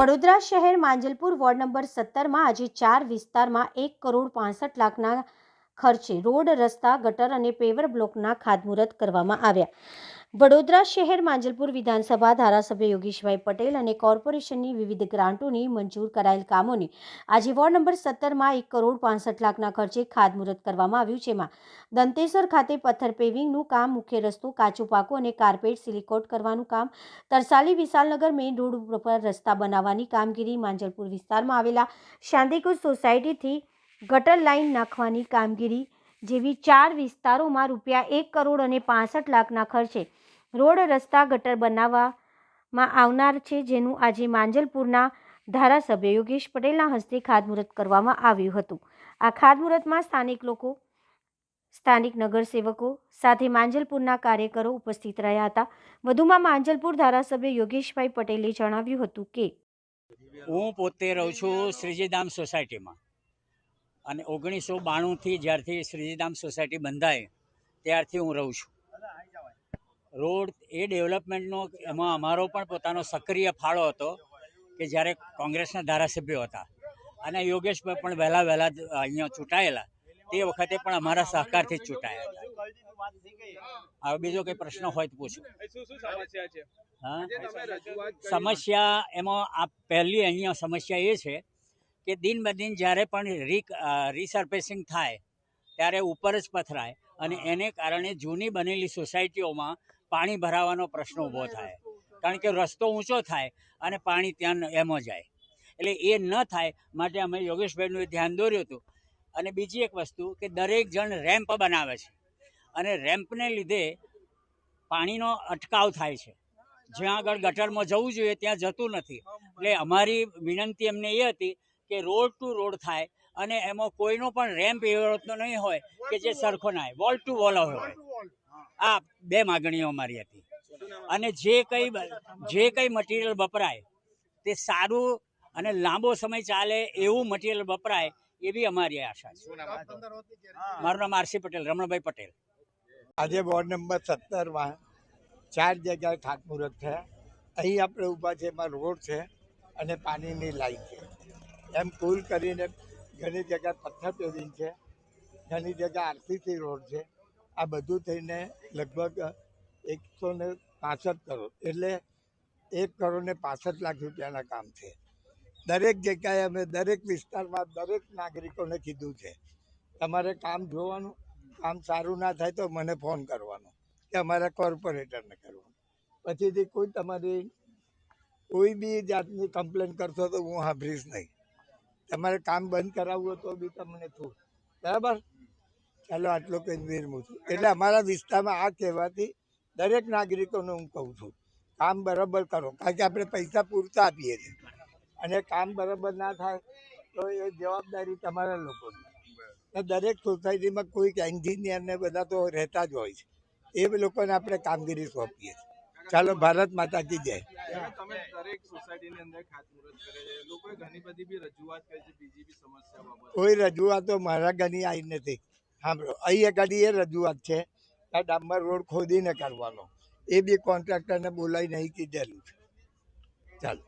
વડોદરા શહેર Manjalpur ward number સત્તરમાં આજે ચાર વિસ્તારમાં એક કરોડ પાસઠ લાખના ખર્ચે રોડ, રસ્તા, ગટર અને પેવર બ્લોકના ખાતમુહૂર્ત કરવામાં આવ્યા. વડોદરા શહેર માંજલપુર વિધાનસભા ધારાસભ્ય યોગીશભાઈ પટેલ અને કોર્પોરેશનની વિવિધ ગ્રાન્ટોની મંજૂર કરાયેલ કામોની આજે વોર્ડ નંબર સત્તરમાં એક કરોડ પાસઠ લાખના ખર્ચે ખાતમુહૂર્ત કરવામાં આવ્યું જેમાં દંતેસર ખાતે પથ્થર પેવિંગનું કામ, મુખ્ય રસ્તો, કાચું પાકો અને કાર્પેટ સિલિકોટ કરવાનું કામ, તરસાલી વિશાલનગર મેઇન રોડ પર રસ્તા બનાવવાની કામગીરી માંજલપુર વિસ્તારમાં આવેલા શાંતિકુંજ સોસાયટીથી ગટર લાઇન નાખવાની કામગીરી જેવી ચાર વિસ્તારોમાં રૂપિયા એક કરોડ અને પાસઠ લાખના ખર્ચે રોડ રસ્તા ગટર બનાવવામાં આવનાર છે, જેનું આજે માંજલપુરના ધારાસભ્ય યોગેશ પટેલના હસ્તે ખાતમુહૂર્ત કરવામાં આવ્યું હતું. આ ખાતમુહૂર્તમાં સ્થાનિક લોકો, સ્થાનિક નગરસેવકો સાથે માંજલપુરના કાર્યકરો ઉપસ્થિત રહ્યા હતા. વધુમાં માંજલપુર ધારાસભ્ય યોગેશભાઈ પટેલે જણાવ્યું હતું કે હું પોતે રહું છું શ્રીજીધામ સોસાયટીમાં. અને ઓગણીસો બાણુંથી જ્યારથી શ્રીજીધામ સોસાયટી બંધાય, ત્યારથી હું રહું છું. રોડ એ ડેવલપમેન્ટનો એમાં અમારો પણ પોતાનો સક્રિય ફાળો હતો કે જ્યારે કોંગ્રેસના ધારાસભ્યો હતા. અને યોગેશભાઈ પણ વહેલા વહેલા અહીંયા ચૂંટાયેલા. તે વખતે પણ અમારા સહકારથી ચૂંટાયા હતા. હવે બીજો કંઈ પ્રશ્ન હોય તો પૂછો. હા? સમસ્યા એમાં આ પહેલી અહીંયા સમસ્યા એ છે કે દિન બ દિન જ્યારે પણ રી રીસર્ફેસિંગ થાય ત્યારે ઉપર જ પથરાય અને એને કારણે જૂની બનેલી સોસાયટીઓમાં પાણી ભરાવાનો પ્રશ્ન ઊભો થાય. કારણ કે રસ્તો ઊંચો થાય અને પાણી ત્યાં એમ જાય. એટલે એ ન થાય માટે અમે યોગેશભાઈનું ધ્યાન દોર્યું હતું. અને બીજી એક વસ્તુ કે દરેક જણ રેમ્પ બનાવે છે. અને રેમ્પને લીધે પાણીનો અટકાવ થાય છે. જ્યાં આગળ ગટરમાં જવું જોઈએ ત્યાં જતું નથી. એટલે અમારી વિનંતી એમને એ હતી કે રોડ ટુ રોડ થાય અને એમાં કોઈનો પણ રેમ્પ એવો નહીં હોય કે જે સરખો ના હોય. વોલ ટુ વોલ હોય. આ બે માગણીઓ અમારી હતી. અને જે કંઈ જે કંઈ મટીરિયલ વપરાય તે સારું અને લાંબો સમય ચાલે એવું મટીરિયલ વપરાય એવી અમારી આશા છે? મારું નામ આરસી પટેલ, રમણભાઈ પટેલ. આજે વોર્ડ નંબર સત્તરમાં ચાર જગ્યાએ ખાતમુહૂર્ત થયા અહીં આપણે ઊભા છે, એમાં રોડ છે અને પાણીની લાઈન છે. એમ કુલ કરીને ઘણી જગ્યા પથ્થર પેરીન છે, ઘણી જગ્યા આરસીસી રોડ છે. આ બધું થઈને લગભગ એકસો ને પાસઠ કરોડ, એટલે એક કરોડ ને પાસઠ લાખ રૂપિયાના કામ છે. દરેક જગ્યાએ અમે દરેક વિસ્તારમાં દરેક નાગરિકોને કીધું છે, તમારે કામ જોવાનું, કામ સારું ના થાય તો મને ફોન કરવાનો, કે અમારા કોર્પોરેટરને કરવાનું. પછીથી કોઈ તમારી કોઈ બી જાતની કમ્પ્લેન કરશો તો હું સાંભળીશ નહીં. તમારે કામ બંધ કરાવવું હોય તો બી તમને થોડું. બરાબર? ચાલો, આટલો કંઈ વિરમું છું. એટલે અમારા વિસ્તારમાં આ કહેવાથી દરેક નાગરિકોને હું કહું છું, કામ બરાબર કરો. કારણ કે આપણે પૈસા પૂરતા આપીએ છીએ. અને કામ બરાબર ના થાય તો એ જવાબદારી તમારા લોકોની. દરેક સોસાયટીમાં કોઈક એન્જિનિયર ને બધા તો રહેતા જ હોય છે. એ લોકોને આપણે કામગીરી સોંપીએ છીએ. ચાલો ભારત માતા કી જય. તમે દરેક સોસાયટીની અંદર ખાતમુહૂર્ત કરે છે. લોકોએ ઘણી બધી બી રજૂઆત કરી છે બીજી બી સમસ્યા બાબતે કોઈ રજૂઆતો મારા ઘરની આવી નથી. સાંભળો અહીં ઘડી એ રજૂઆત છે આ ડામર રોડ ખોદીને કરવાનો એ બી કોન્ટ્રાક્ટરને બોલાવીને નહીં કીધેલું છે. ચાલો.